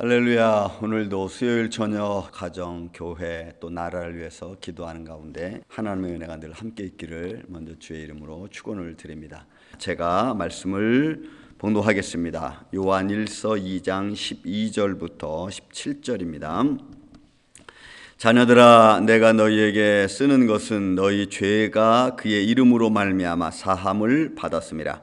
할렐루야. 오늘도 수요일 저녁 가정, 교회 또 나라를 위해서 기도하는 가운데 하나님의 은혜가 늘 함께 있기를 먼저 주의 이름으로 축원을 드립니다. 제가 말씀을 봉독하겠습니다. 요한 1서 2장 12절부터 17절입니다. 자녀들아 내가 너희에게 쓰는 것은 너희 죄가 그의 이름으로 말미암아 사함을 받았음이라.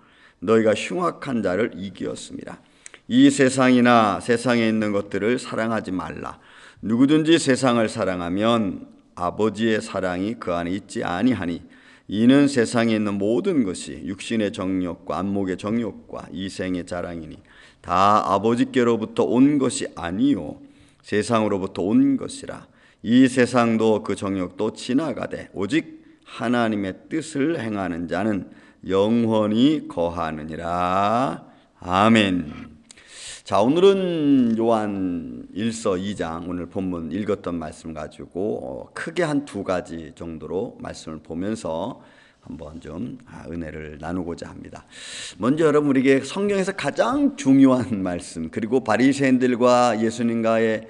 너희가 흉악한 자를 이기었습니다. 이 세상이나 세상에 있는 것들을 사랑하지 말라. 누구든지 세상을 사랑하면 아버지의 사랑이 그 안에 있지 아니하니 이는 세상에 있는 모든 것이 육신의 정욕과 안목의 정욕과 이생의 자랑이니 다 아버지께로부터 온 것이 아니요 세상으로부터 온 것이라 이 세상도 그 정욕도 지나가되 오직 하나님의 뜻을 행하는 자는 영원히 거하느니라. 아멘. 자, 오늘은 요한 1서 2장 오늘 본문 읽었던 말씀 가지고 어, 크게 한 두 가지 정도로 말씀을 보면서 한번 좀 아, 은혜를 나누고자 합니다. 먼저 여러분 우리에게 성경에서 가장 중요한 말씀 그리고 바리새인들과 예수님과의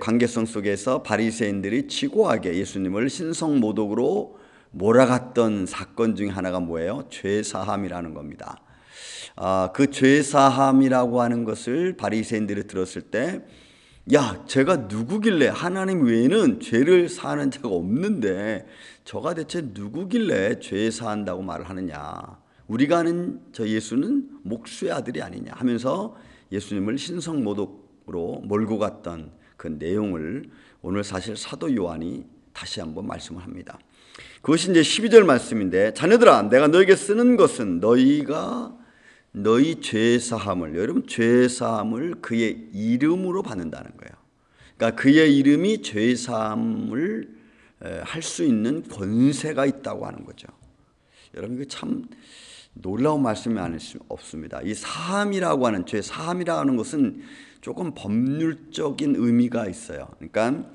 관계성 속에서 바리새인들이 치고하게 예수님을 신성 모독으로 몰아갔던 사건 중에 하나가 뭐예요? 죄사함이라는 겁니다. 아, 그 죄사함이라고 하는 것을 바리새인들이 들었을 때, 야, 제가 누구길래 하나님 외에는 죄를 사하는 자가 없는데 저가 대체 누구길래 죄 사한다고 말을 하느냐? 우리가 아는 저 예수는 목수의 아들이 아니냐 하면서 예수님을 신성 모독으로 몰고 갔던 그 내용을 오늘 사실 사도 요한이 다시 한번 말씀을 합니다. 그것이 이제 12절 말씀인데 자녀들아 내가 너에게 쓰는 것은 너희가 너희 죄 사함을 여러분 죄 사함을 그의 이름으로 받는다는 거예요. 그러니까 그의 이름이 죄 사함을 할 수 있는 권세가 있다고 하는 거죠. 여러분 이거 참 놀라운 말씀이 아닐 수 없습니다. 이 사함이라고 하는 죄 사함이라고 하는 것은 조금 법률적인 의미가 있어요. 그러니까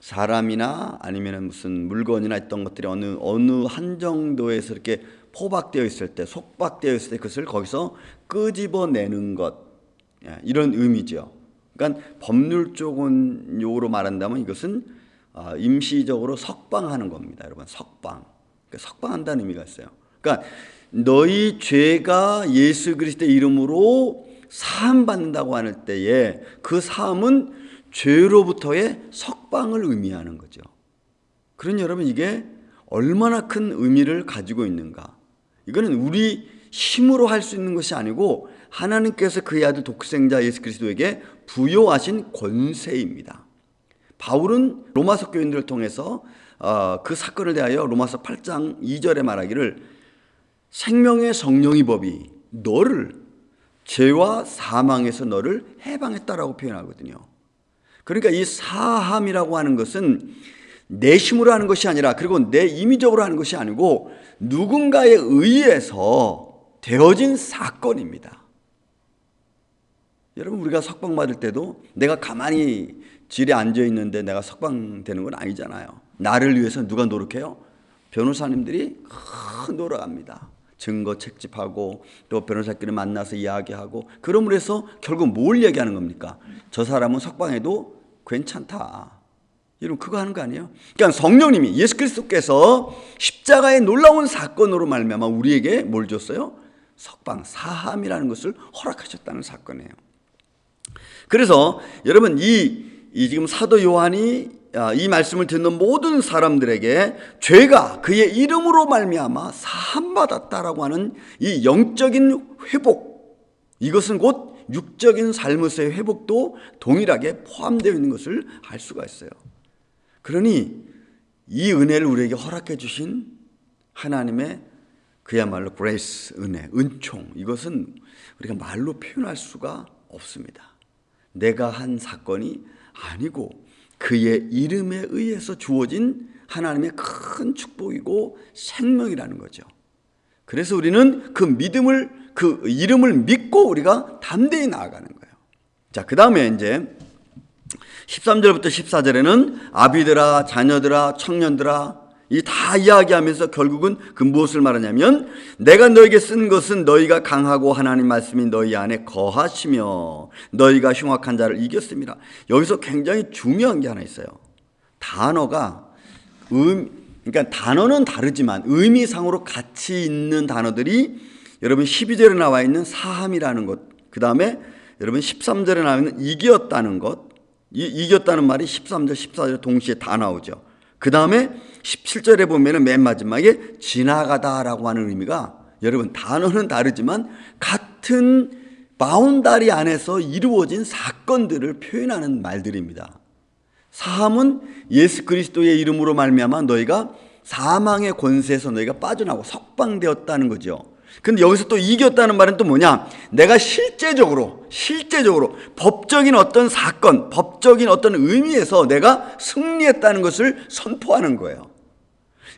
사람이나 아니면 무슨 물건이나 있던 것들이 어느 어느 한 정도에서 이렇게 포박되어 있을 때, 속박되어 있을 때 그것을 거기서 끄집어내는 것 예, 이런 의미죠. 그러니까 법률적인 용어로 말한다면 이것은 아, 임시적으로 석방하는 겁니다, 여러분. 석방. 그러니까 석방한다는 의미가 있어요. 그러니까 너희 죄가 예수 그리스도의 이름으로 사함 받는다고 하는 때에 그 사함은 죄로부터의 석방을 의미하는 거죠. 그러니 여러분 이게 얼마나 큰 의미를 가지고 있는가? 이거는 우리 힘으로 할 수 있는 것이 아니고 하나님께서 그의 아들 독생자 예수 그리스도에게 부여하신 권세입니다. 바울은 로마서 교인들을 통해서 어, 그 사건을 대하여 로마서 8장 2절에 말하기를 생명의 성령의 법이 너를 죄와 사망에서 너를 해방했다라고 표현하거든요. 그러니까 이 사함이라고 하는 것은 내 힘으로 하는 것이 아니라 그리고 내 임의적으로 하는 것이 아니고 누군가에 의해서 되어진 사건입니다. 여러분 우리가 석방 받을 때도 내가 가만히 질에 앉아 있는데 내가 석방되는 건 아니잖아요. 나를 위해서 누가 노력해요? 변호사님들이 큰 노력합니다. 증거 책집하고 또 변호사끼리 만나서 이야기하고 그럼으로 해서 결국 뭘 얘기하는 겁니까? 저 사람은 석방해도 괜찮다. 여러분 그거 하는 거 아니에요? 그러니까 성령님이 예수 그리스도께서 십자가의 놀라운 사건으로 말미암아 우리에게 뭘 줬어요? 석방 사함이라는 것을 허락하셨다는 사건이에요. 그래서 여러분 이, 이 지금 사도 요한이 아, 이 말씀을 듣는 모든 사람들에게 죄가 그의 이름으로 말미암아 사함 받았다라고 하는 이 영적인 회복 이것은 곧 육적인 삶에서의 회복도 동일하게 포함되어 있는 것을 알 수가 있어요. 그러니 이 은혜를 우리에게 허락해 주신 하나님의 그야말로 그레이스 은혜, 은총 이것은 우리가 말로 표현할 수가 없습니다. 내가 한 사건이 아니고 그의 이름에 의해서 주어진 하나님의 큰 축복이고 생명이라는 거죠. 그래서 우리는 그 믿음을 그 이름을 믿고 우리가 담대히 나아가는 거예요. 자, 그 다음에 이제 13절부터 14절에는 아비들아 자녀들아 청년들아 이 다 이야기하면서 결국은 그 무엇을 말하냐면 내가 너에게 쓴 것은 너희가 강하고 하나님 말씀이 너희 안에 거하시며 너희가 흉악한 자를 이겼습니다. 여기서 굉장히 중요한 게 하나 있어요. 단어가 음 그러니까 단어는 다르지만 의미상으로 같이 있는 단어들이 여러분 12절에 나와 있는 사함이라는 것, 그 다음에 여러분 13절에 나와 있는 이겼다는 것, 이, 이겼다는 말이 13절, 14절 동시에 다 나오죠. 그 다음에 17절에 보면은 맨 마지막에 지나가다라고 하는 의미가 여러분 단어는 다르지만 같은 바운다리 안에서 이루어진 사건들을 표현하는 말들입니다. 사함은 예수 그리스도의 이름으로 말미암아 너희가 사망의 권세에서 너희가 빠져나고 석방되었다는 거죠. 근데 여기서 또 이겼다는 말은 또 뭐냐? 내가 실제적으로, 실제적으로 법적인 어떤 사건, 법적인 어떤 의미에서 내가 승리했다는 것을 선포하는 거예요.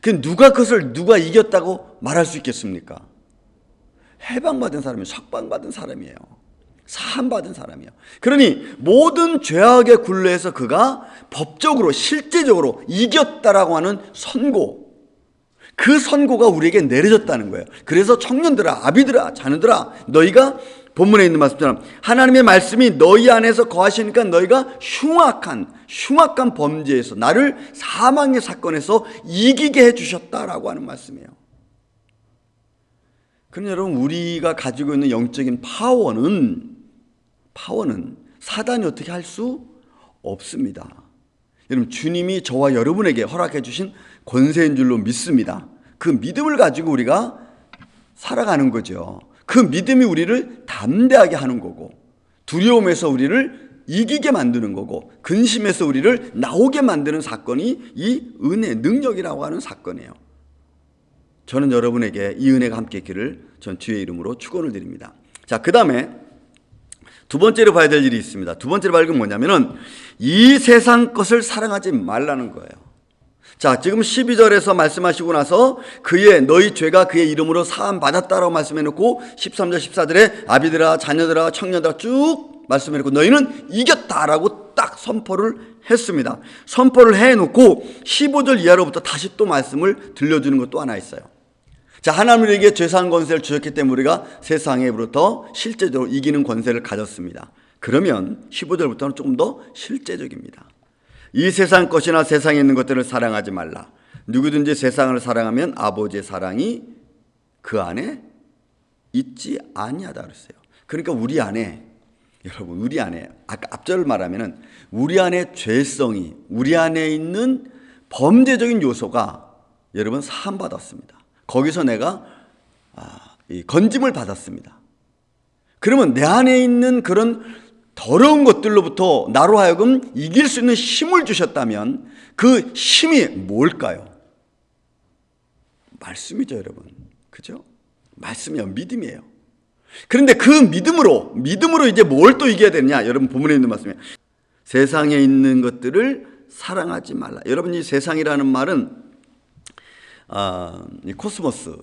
그 누가 그것을 누가 이겼다고 말할 수 있겠습니까? 해방받은 사람이 석방받은 사람이에요. 사함받은 사람이에요. 그러니 모든 죄악의 굴레에서 그가 법적으로 실제적으로 이겼다라고 하는 선고 그 선고가 우리에게 내려졌다는 거예요. 그래서 청년들아, 아비들아, 자녀들아, 너희가 본문에 있는 말씀처럼 하나님의 말씀이 너희 안에서 거하시니까 너희가 흉악한, 흉악한 범죄에서 나를 사망의 사건에서 이기게 해 주셨다라고 하는 말씀이에요. 그럼 여러분, 우리가 가지고 있는 영적인 파워는, 파워는 사단이 어떻게 할 수 없습니다. 여러분, 주님이 저와 여러분에게 허락해 주신 권세인 줄로 믿습니다. 그 믿음을 가지고 우리가 살아가는 거죠. 그 믿음이 우리를 담대하게 하는 거고, 두려움에서 우리를 이기게 만드는 거고, 근심에서 우리를 나오게 만드는 사건이 이 은혜, 능력이라고 하는 사건이에요. 저는 여러분에게 이 은혜가 함께 있기를 전 주의 이름으로 축원을 드립니다. 자, 그 다음에 두 번째로 봐야 될 일이 있습니다. 두 번째로 봐야 할건 뭐냐면은 이 세상 것을 사랑하지 말라는 거예요. 자, 지금 12절에서 말씀하시고 나서 그의 너희 죄가 그의 이름으로 사함 받았다라고 말씀해 놓고 13절 14절에 아비들아 자녀들아 청년들아 쭉 말씀해 놓고 너희는 이겼다라고 딱 선포를 했습니다. 선포를 해 놓고 15절 이하로부터 다시 또 말씀을 들려주는 것도 하나 있어요. 자, 하나님 우리에게 죄상 권세를 주셨기 때문에 우리가 세상에부터 실제적으로 이기는 권세를 가졌습니다. 그러면 15절부터는 조금 더 실제적입니다. 이 세상 것이나 세상에 있는 것들을 사랑하지 말라. 누구든지 세상을 사랑하면 아버지의 사랑이 그 안에 있지 아니하다 그랬어요. 그러니까 우리 안에 여러분 우리 안에 아까 앞절을 말하면은 우리 안에 죄성이 우리 안에 있는 범죄적인 요소가 여러분 사함 받았습니다. 거기서 내가 아, 이 건짐을 받았습니다. 그러면 내 안에 있는 그런 더러운 것들로부터 나로 하여금 이길 수 있는 힘을 주셨다면 그 힘이 뭘까요? 말씀이죠, 여러분. 그죠? 말씀이요. 믿음이에요. 그런데 그 믿음으로, 믿음으로 이제 뭘 또 이겨야 되느냐? 여러분, 본문에 있는 말씀이에요. 세상에 있는 것들을 사랑하지 말라. 여러분, 이 세상이라는 말은, 아, 이 코스모스.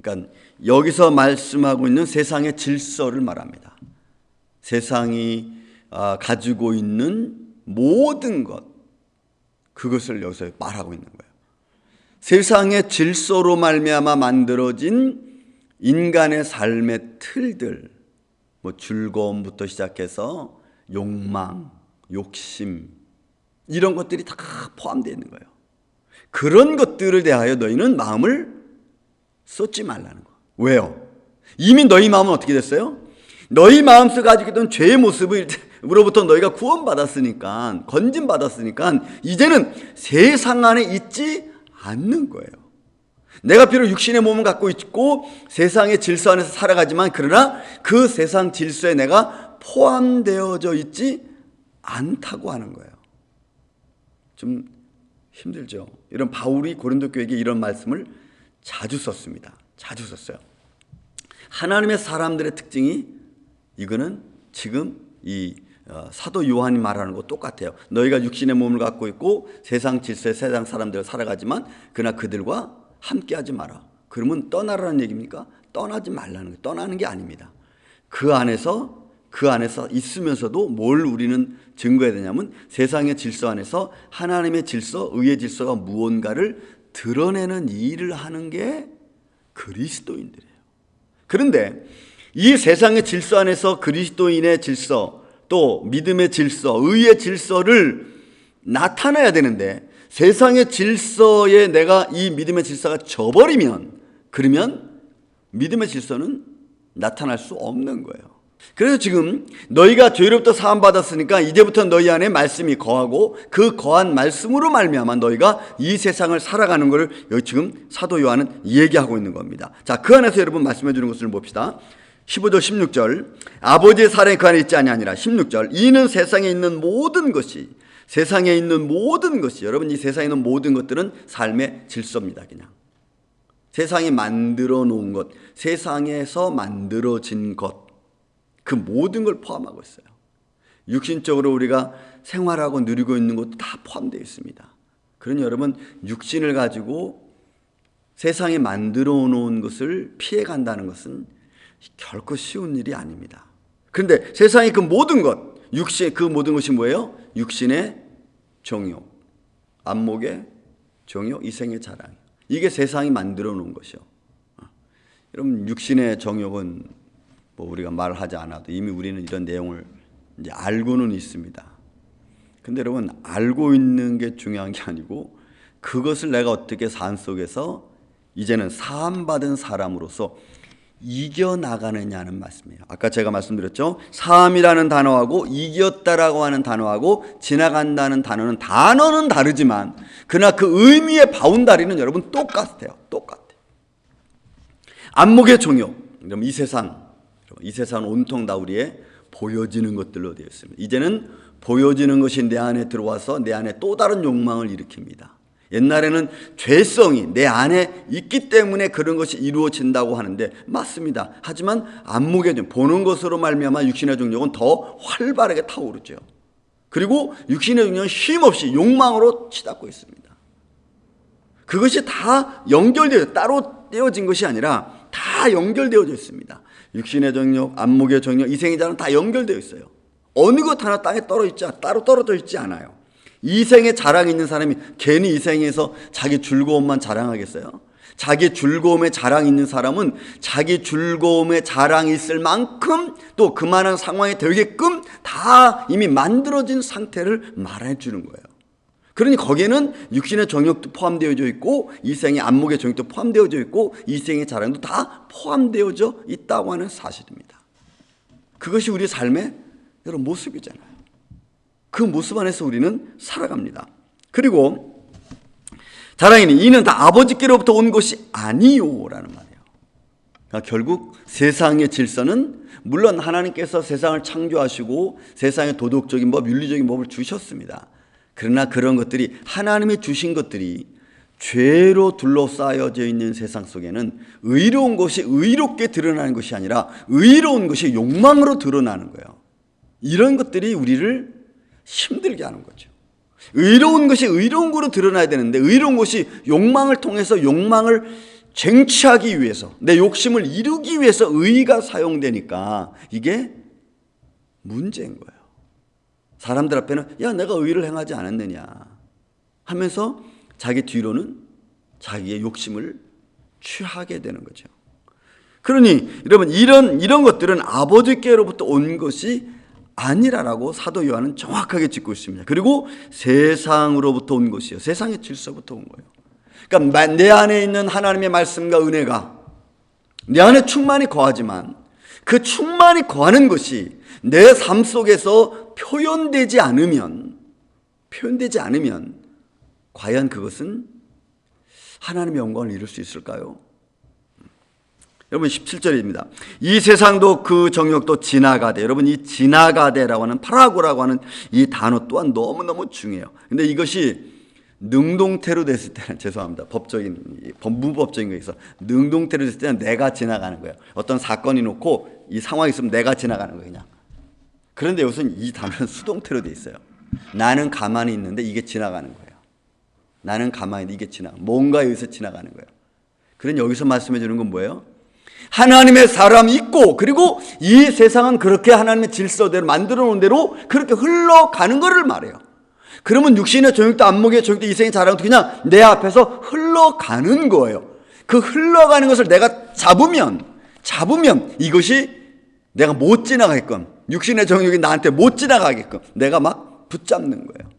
그러니까 여기서 말씀하고 있는 세상의 질서를 말합니다. 세상이 아, 가지고 있는 모든 것, 그것을 여기서 말하고 있는 거예요. 세상의 질서로 말미암아 만들어진 인간의 삶의 틀들, 뭐 즐거움부터 시작해서 욕망, 욕심 이런 것들이 다 포함되어 있는 거예요. 그런 것들을 대하여 너희는 마음을 쏟지 말라는 거. 왜요? 이미 너희 마음은 어떻게 됐어요? 너희 마음속 가지고 있던 죄의 모습으로부터 너희가 구원받았으니까, 건진받았으니까, 이제는 세상 안에 있지 않는 거예요. 내가 비록 육신의 몸을 갖고 있고 세상의 질서 안에서 살아가지만 그러나 그 세상 질서에 내가 포함되어져 있지 않다고 하는 거예요. 좀 힘들죠. 이런 바울이 고린도 교회에게 이런 말씀을 자주 썼습니다. 자주 썼어요. 하나님의 사람들의 특징이 이거는 지금 이 어, 사도 요한이 말하는 거 똑같아요. 너희가 육신의 몸을 갖고 있고 세상 질서의 세상 사람들 살아가지만 그러나 그들과 함께하지 마라. 그러면 떠나라는 얘기입니까? 떠나지 말라는 거예요. 떠나는 게 아닙니다. 그 안에서 그 안에서 있으면서도 뭘 우리는 증거해야 되냐면 세상의 질서 안에서 하나님의 질서, 의의 질서가 무언가를 드러내는 일을 하는 게 그리스도인들이에요. 그런데 이 세상의 질서 안에서 그리스도인의 질서, 또 믿음의 질서, 의의 질서를 나타내야 되는데 세상의 질서에 내가 이 믿음의 질서가 져버리면 그러면 믿음의 질서는 나타날 수 없는 거예요. 그래서 지금 너희가 죄로부터 사함 받았으니까 이제부터 너희 안에 말씀이 거하고 그 거한 말씀으로 말미암아 너희가 이 세상을 살아가는 것을 여기 지금 사도 요한은 얘기하고 있는 겁니다. 자, 그 안에서 여러분 말씀해 주는 것을 봅시다. 15절 16절. 아버지의 사랑이 그 안에 있지 아니하니라. 16절. 이는 세상에 있는 모든 것이 세상에 있는 모든 것이 여러분 이 세상에 있는 모든 것들은 삶의 질서입니다 그냥. 세상이 만들어 놓은 것 세상에서 만들어진 것 그 모든 걸 포함하고 있어요. 육신적으로 우리가 생활하고 누리고 있는 것도 다 포함되어 있습니다. 그러니 여러분 육신을 가지고 세상에 만들어 놓은 것을 피해 간다는 것은 결코 쉬운 일이 아닙니다. 그런데 세상의 그 모든 것, 육신 그 모든 것이 뭐예요? 육신의 정욕, 안목의 정욕, 이생의 자랑. 이게 세상이 만들어 놓은 것이요. 여러분 육신의 정욕은 뭐 우리가 말하지 않아도 이미 우리는 이런 내용을 이제 알고는 있습니다. 근데 여러분 알고 있는 게 중요한 게 아니고 그것을 내가 어떻게 산 속에서 이제는 사함 받은 사람으로서 이겨나가느냐는 말씀이에요. 아까 제가 말씀드렸죠. 사함이라는 단어하고 이겼다라고 하는 단어하고 지나간다는 단어는 단어는 다르지만 그러나 그 의미의 바운다리는 여러분 똑같아요. 똑같아요. 안목의 종욕. 그럼 이 세상, 이 세상 온통 다 우리의 보여지는 것들로 되어 있습니다. 이제는 보여지는 것이 내 안에 들어와서 내 안에 또 다른 욕망을 일으킵니다. 옛날에는 죄성이 내 안에 있기 때문에 그런 것이 이루어진다고 하는데 맞습니다. 하지만 안목의 종 보는 것으로 말미암아 육신의 종력은 더 활발하게 타오르죠. 그리고 육신의 종력은 쉼없이 욕망으로 치닫고 있습니다. 그것이 다 연결되어 따로 떼어진 것이 아니라 다 연결되어져 있습니다. 육신의 정력, 안목의 정력, 이생의 자는 다 연결되어 있어요. 어느 것 하나 땅에 떨어져 있지 따로 떨어져 있지 않아요. 이 생에 자랑이 있는 사람이 괜히 이 생에서 자기 즐거움만 자랑하겠어요? 자기 즐거움에 자랑 있는 사람은 자기 즐거움에 자랑이 있을 만큼 또 그만한 상황이 되게끔 다 이미 만들어진 상태를 말해 주는 거예요. 그러니 거기에는 육신의 정욕도 포함되어져 있고 이생의 안목의 정욕도 포함되어져 있고 이생의 자랑도 다 포함되어져 있다고 하는 사실입니다. 그것이 우리 삶의 여러분 모습이잖아요. 그 모습 안에서 우리는 살아갑니다. 그리고 자랑이니 이는 다 아버지께로부터 온 것이 아니요라는 말이에요. 그러니까 결국 세상의 질서는 물론 하나님께서 세상을 창조하시고 세상의 도덕적인 법, 윤리적인 법을 주셨습니다. 그러나 그런 것들이 하나님이 주신 것들이 죄로 둘러싸여져 있는 세상 속에는 의로운 것이 의롭게 드러나는 것이 아니라 의로운 것이 욕망으로 드러나는 거예요. 이런 것들이 우리를 힘들게 하는 거죠. 의로운 것이 의로운 거로 드러나야 되는데 의로운 것이 욕망을 통해서 욕망을 쟁취하기 위해서 내 욕심을 이루기 위해서 의가 사용되니까 이게 문제인 거예요. 사람들 앞에는 야 내가 의를 행하지 않았느냐 하면서 자기 뒤로는 자기의 욕심을 취하게 되는 거죠. 그러니 여러분 이런 이런 것들은 아버지께로부터 온 것이 아니라라고 사도 요한은 정확하게 짚고 있습니다. 그리고 세상으로부터 온 것이요. 세상의 질서부터 온 거예요. 그러니까 내 안에 있는 하나님의 말씀과 은혜가 내 안에 충만히 거하지만 그 충만히 거하는 것이 내 삶 속에서 표현되지 않으면 표현되지 않으면 과연 그것은 하나님의 영광을 이룰 수 있을까요? 여러분 17절입니다. 이 세상도 그 정욕도 지나가되 여러분 이 지나가되라고 하는 파라고라고 하는 이 단어 또한 너무너무 중요해요. 근데 이것이 능동태로 됐을 때는 죄송합니다. 법적인 법무법적인 거에서 능동태로 됐을 때는 내가 지나가는 거예요. 어떤 사건이 놓고 이 상황이 있으면 내가 지나가는 거예요, 그냥. 그런데 여기서는 이 단어는 수동태로 돼 있어요. 나는 가만히 있는데 이게 지나가는 거예요. 나는 가만히 있는데 이게 지나. 뭔가에 의해서 지나가는 거예요. 그런 여기서 말씀해 주는 건 뭐예요? 하나님의 사람이 있고 그리고 이 세상은 그렇게 하나님의 질서대로 만들어 놓은 대로 그렇게 흘러가는 것을 말해요. 그러면 육신의 정욕도 안목의 정욕도 이생의 자랑도 그냥 내 앞에서 흘러가는 거예요. 그 흘러가는 것을 내가 잡으면 잡으면 이것이 내가 못 지나가게끔 육신의 정욕이 나한테 못 지나가게끔 내가 막 붙잡는 거예요.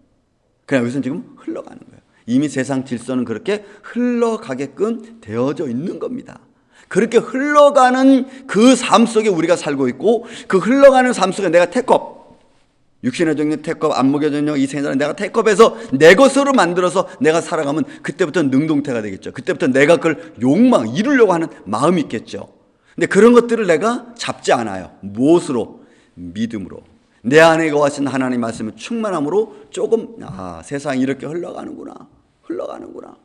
그냥 여기서 지금 흘러가는 거예요. 이미 세상 질서는 그렇게 흘러가게끔 되어져 있는 겁니다. 그렇게 흘러가는 그 삶 속에 우리가 살고 있고 그 흘러가는 삶 속에 내가 태컵 육신의 정력 태컵 안목의 정력 이생의 내가 태컵에서 내 것으로 만들어서 내가 살아가면 그때부터 능동태가 되겠죠. 그때부터 내가 그걸 욕망 이루려고 하는 마음이 있겠죠. 근데 그런 것들을 내가 잡지 않아요. 무엇으로? 믿음으로. 내 안에 거하신 하나님 말씀을 충만함으로 조금 아 세상이 이렇게 흘러가는구나. 흘러가는구나.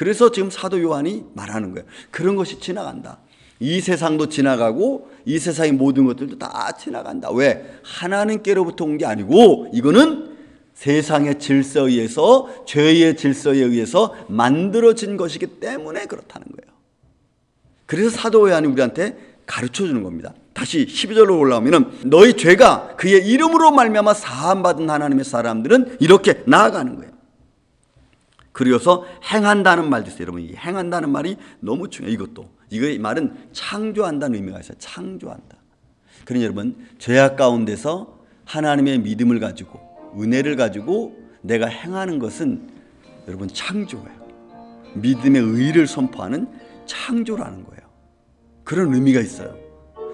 그래서 지금 사도 요한이 말하는 거예요. 그런 것이 지나간다. 이 세상도 지나가고 이 세상의 모든 것들도 다 지나간다. 왜? 하나님께로부터 온 게 아니고 이거는 세상의 질서에 의해서 죄의 질서에 의해서 만들어진 것이기 때문에 그렇다는 거예요. 그래서 사도 요한이 우리한테 가르쳐 주는 겁니다. 다시 12절로 올라오면은 너희 죄가 그의 이름으로 말미암아 사함 받은 하나님의 사람들은 이렇게 나아가는 거예요. 그리고서 행한다는 말도 있어요. 여러분, 이 행한다는 말이 너무 중요해요. 이것도. 이거 이 말은 창조한다는 의미가 있어요. 창조한다. 그러니 여러분, 죄악 가운데서 하나님의 믿음을 가지고 은혜를 가지고 내가 행하는 것은 여러분 창조예요. 믿음의 의를 선포하는 창조라는 거예요. 그런 의미가 있어요.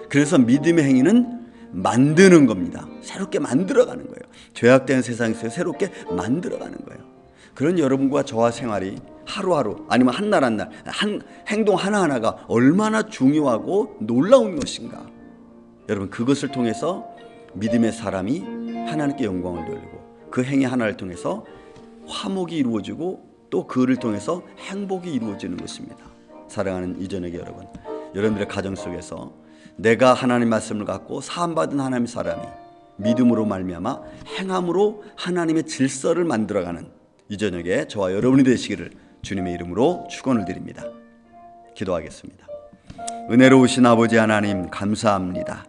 그래서 믿음의 행위는 만드는 겁니다. 새롭게 만들어가는 거예요. 죄악된 세상에서 새롭게 만들어가는 거예요. 그런 여러분과 저와 생활이 하루하루 아니면 한 날 한 날 한 행동 하나하나가 얼마나 중요하고 놀라운 것인가. 여러분 그것을 통해서 믿음의 사람이 하나님께 영광을 돌리고 그 행위 하나를 통해서 화목이 이루어지고 또 그를 통해서 행복이 이루어지는 것입니다. 사랑하는 이전의 여러분, 여러분들의 가정 속에서 내가 하나님 말씀을 갖고 사함 받은 하나님의 사람이 믿음으로 말미암아 행함으로 하나님의 질서를 만들어가는 이 저녁에 저와 여러분이 되시기를 주님의 이름으로 축원을 드립니다. 기도하겠습니다. 은혜로우신 아버지 하나님 감사합니다.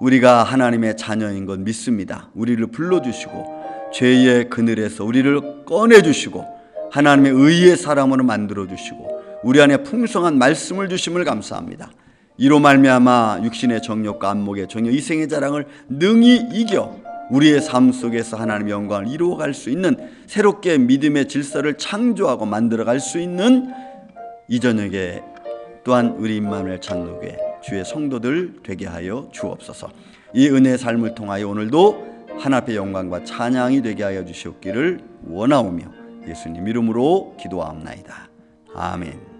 우리가 하나님의 자녀인 것 믿습니다. 우리를 불러주시고 죄의 그늘에서 우리를 꺼내주시고 하나님의 의의 사람으로 만들어주시고 우리 안에 풍성한 말씀을 주심을 감사합니다. 이로 말미암아 육신의 정욕과 안목의 정욕 이생의 자랑을 능히 이겨 우리의 삶 속에서 하나님의 영광을 이루어갈 수 있는 새롭게 믿음의 질서를 창조하고 만들어갈 수 있는 이 저녁에 또한 우리 임마누엘 장로교회 주의 성도들 되게 하여 주옵소서. 이 은혜의 삶을 통하여 오늘도 하나님의 영광과 찬양이 되게 하여 주시옵기를 원하오며 예수님 이름으로 기도하옵나이다. 아멘.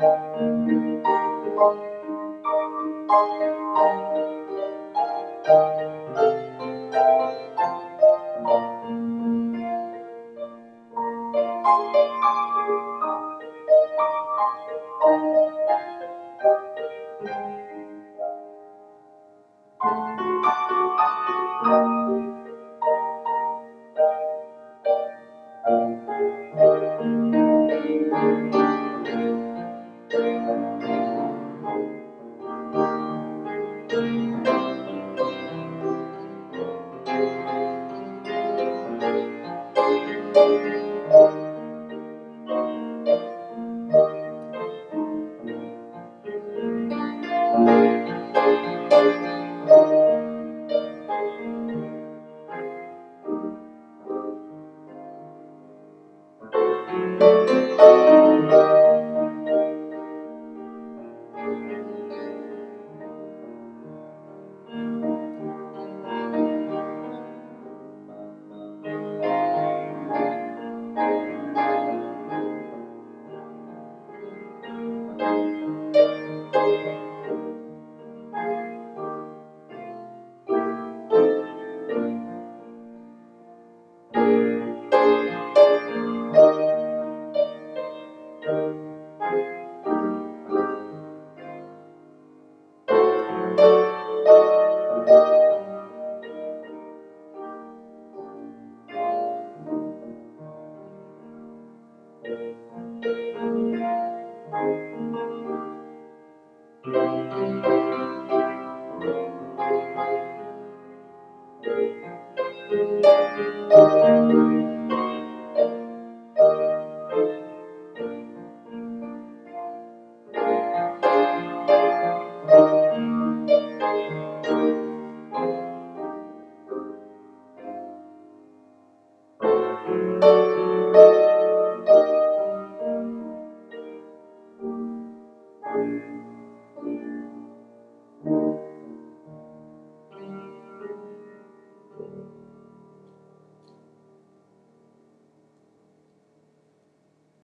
Thank you.